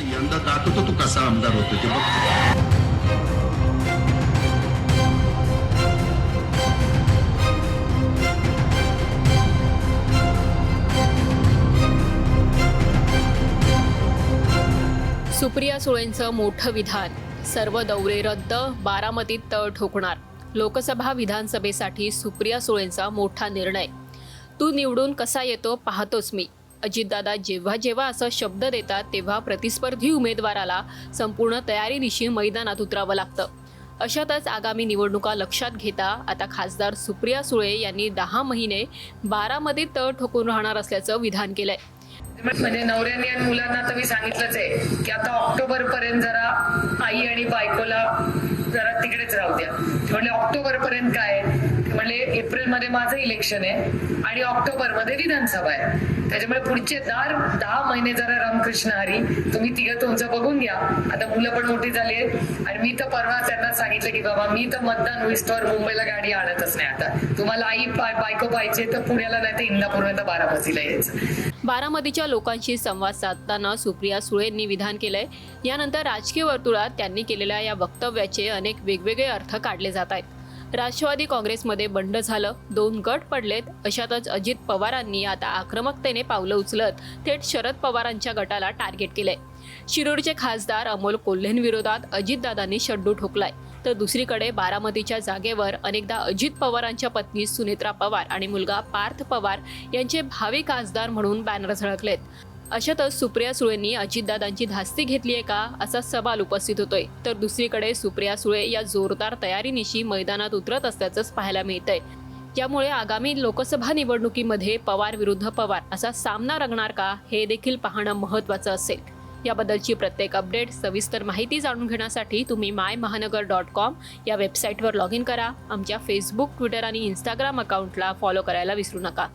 यंदा दाखवतो तू कसा आमदार होतो ते बघ. सुप्रिया सुळेंचं मोठं विधान. सर्व दौरे रद्द बारामतीत तळ ठोकणार. लोकसभा विधानसभेसाठी सुप्रिया सुळेंचा मोठा निर्णय. तू निवडून कसा येतो पाहतोच मी. अजितदादा जेव्हा जेव्हा असं शब्द देतात तेव्हा प्रतिस्पर्धी उमेदवाराला संपूर्ण तयारीनिशी मैदानात उतरावं लागतं. अशातच आगामी निवडणुका लक्षात घेता आता खासदार सुप्रिया सुळे यांनी दहा महिने बारामध्ये तळ ठोकून राहणार असल्याचं विधान केलंय. म्हणजे नवऱ्यांनी आणि मुलांना तर मी सांगितलंच आहे की आता ऑक्टोबर पर्यंत जरा आई आणि बायकोला जरा तिकडेच राहू द्या. म्हणजे ऑक्टोबर पर्यंत काय? एप्रिलमध्ये एप्रिलमध्ये माझं इलेक्शन आहे आणि ऑक्टोबरमध्ये विधानसभा आहे. त्याच्यामुळे पुढचे दर दहा महिने जरा रामकृष्ण हरी तुम्ही तिघं तुमचं बघून घ्या. आता मुलं पण मोठी झाली आहेत आणि मी तर परवा त्यांना सांगितलं की बाबा मी तर मतदान विस्टॉर मुंबईला गाडी आणतच नाही आता. तुम्हाला आई बाय- बायको पाहिजे तर पुण्याला नाही तर इंदापूर तर बारामतीला यायचं. बारामतीच्या लोकांशी संवाद साधताना सुप्रिया सुळेंनी विधान केलंय. यानंतर राजकीय वर्तुळात त्यांनी केलेल्या या वक्तव्याचे अनेक वेगवेगळे अर्थ काढले जात आहेत. राष्ट्रवादी काँग्रेसमध्ये बंड झालं दोन गट पडलेत अशातच अजित पवारांनी आता आक्रमकतेने पावलं उचलत थेट शरद पवारांच्या गटाला टार्गेट केलंय. शिरूरचे खासदार अमोल कोल्हेंविरोधात अजितदादांनी शड्डू ठोकलाय. तर दुसरीकडे बारामतीच्या जागेवर अनेकदा अजित पवारांच्या पत्नी सुनेत्रा पवार आणि मुलगा पार्थ पवार यांचे भावी खासदार म्हणून बॅनर झळकलेत. अशातच सुप्रिया सुळेंनी अजितदादांची धास्ती घेतली आहे का असा सवाल उपस्थित होतोय. तर दुसरीकडे सुप्रिया सुळे या जोरदार तयारीनिशी मैदानात उतरत असल्याचंच पाहायला मिळतंय. त्यामुळे आगामी लोकसभा निवडणुकीमध्ये पवार विरुद्ध पवार असा सामना रंगणार का हे देखील पाहणं महत्त्वाचं असेल. याबद्दलची प्रत्येक अपडेट सविस्तर माहिती जाणून घेण्यासाठी तुम्ही माय महानगर डॉट कॉम या वेबसाईटवर लॉग इन करा. आमच्या फेसबुक ट्विटर आणि इंस्टाग्राम अकाउंटला फॉलो करायला विसरू नका.